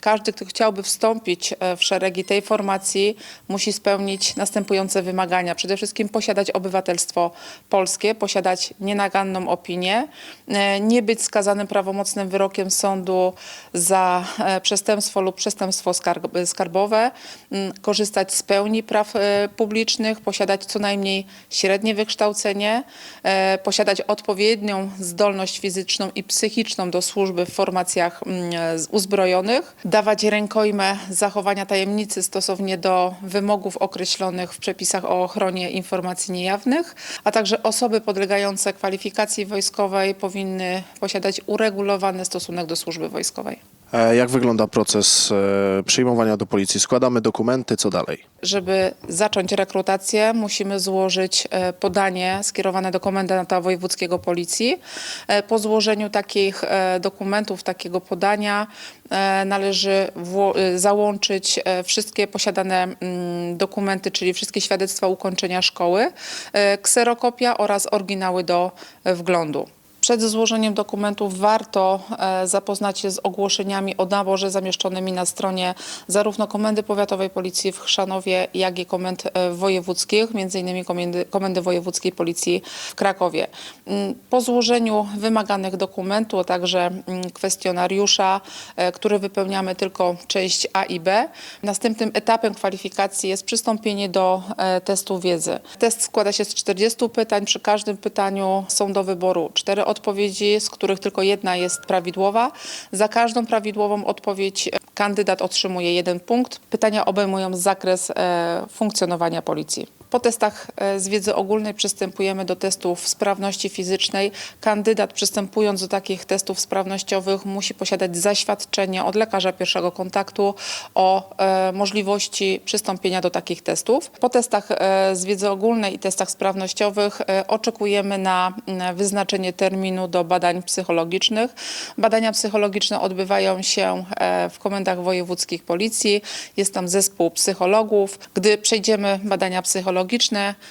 każdy, kto chciałby wstąpić e, w szeregi tej formacji, musi spełnić następujące wymagania. Przede wszystkim posiadać obywatelstwo polskie, posiadać nienaganną opinię, e, nie być skazanym prawomocnym wyrokiem sądu za e, przestępstwo lub przestępstwo skarb- skarbowe, korzystać z pełni praw publicznych, posiadać co najmniej średnie wykształcenie, posiadać odpowiednią zdolność fizyczną i psychiczną do służby w formacjach uzbrojonych, dawać rękojmę zachowania tajemnicy stosownie do wymogów określonych w przepisach o ochronie informacji niejawnych, a także osoby podlegające kwalifikacji wojskowej powinny posiadać uregulowany stosunek do służby wojskowej. E, Jak wygląda proces e, przyjmowania do policji? Składamy dokumenty, co dalej? Żeby zacząć rekrutację, musimy złożyć e, podanie skierowane do komendanta wojewódzkiego policji. Po złożeniu takich dokumentów, takiego podania należy załączyć wszystkie posiadane mm, dokumenty, czyli wszystkie świadectwa ukończenia szkoły, kserokopia oraz oryginały do wglądu. Przed złożeniem dokumentów warto e, zapoznać się z ogłoszeniami o naborze zamieszczonymi na stronie zarówno Komendy Powiatowej Policji w Chrzanowie, jak i komend e, wojewódzkich, m.in. Komendy, Komendy Wojewódzkiej Policji w Krakowie. Mm, Po złożeniu wymaganych dokumentów, a także mm, kwestionariusza, e, który wypełniamy tylko część A i B, następnym etapem kwalifikacji jest przystąpienie do testu wiedzy. Test składa się z 40 pytań. Przy każdym pytaniu są do wyboru cztery odpowiedzi, z których tylko jedna jest prawidłowa. Za każdą prawidłową odpowiedź e, kandydat otrzymuje jeden punkt. Pytania obejmują zakres e, funkcjonowania policji. Po testach e, z wiedzy ogólnej przystępujemy do testów sprawności fizycznej. Kandydat przystępując do takich testów sprawnościowych musi posiadać zaświadczenie od lekarza pierwszego kontaktu o e, możliwości przystąpienia do takich testów. Po testach e, z wiedzy ogólnej i testach sprawnościowych oczekujemy na wyznaczenie terminu do badań psychologicznych. Badania psychologiczne odbywają się w komendach wojewódzkich policji. Jest tam zespół psychologów. Gdy przejdziemy badania psychologiczne,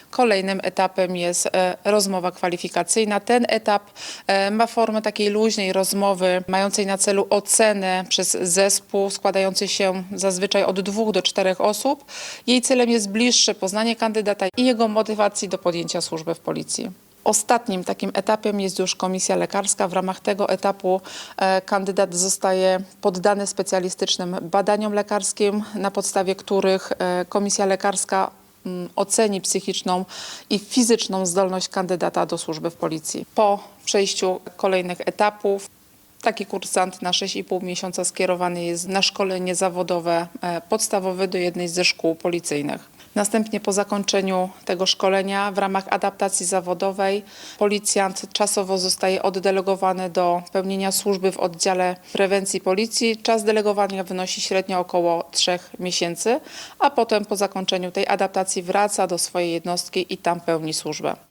kolejnym etapem jest e, rozmowa kwalifikacyjna. Ten etap e, ma formę takiej luźnej rozmowy, mającej na celu ocenę przez zespół składający się zazwyczaj od dwóch do czterech osób. Jej celem jest bliższe poznanie kandydata i jego motywacji do podjęcia służby w policji. Ostatnim takim etapem jest już komisja lekarska. W ramach tego etapu e, kandydat zostaje poddany specjalistycznym badaniom lekarskim, na podstawie których komisja lekarska oceni psychiczną i fizyczną zdolność kandydata do służby w policji. Po przejściu kolejnych etapów Taki kursant na 6,5 miesiąca skierowany jest na szkolenie zawodowe e, podstawowe do jednej ze szkół policyjnych. Następnie po zakończeniu tego szkolenia w ramach adaptacji zawodowej policjant czasowo zostaje oddelegowany do pełnienia służby w oddziale prewencji policji. Czas delegowania wynosi średnio około 3 miesięcy, a potem po zakończeniu tej adaptacji wraca do swojej jednostki i tam pełni służbę.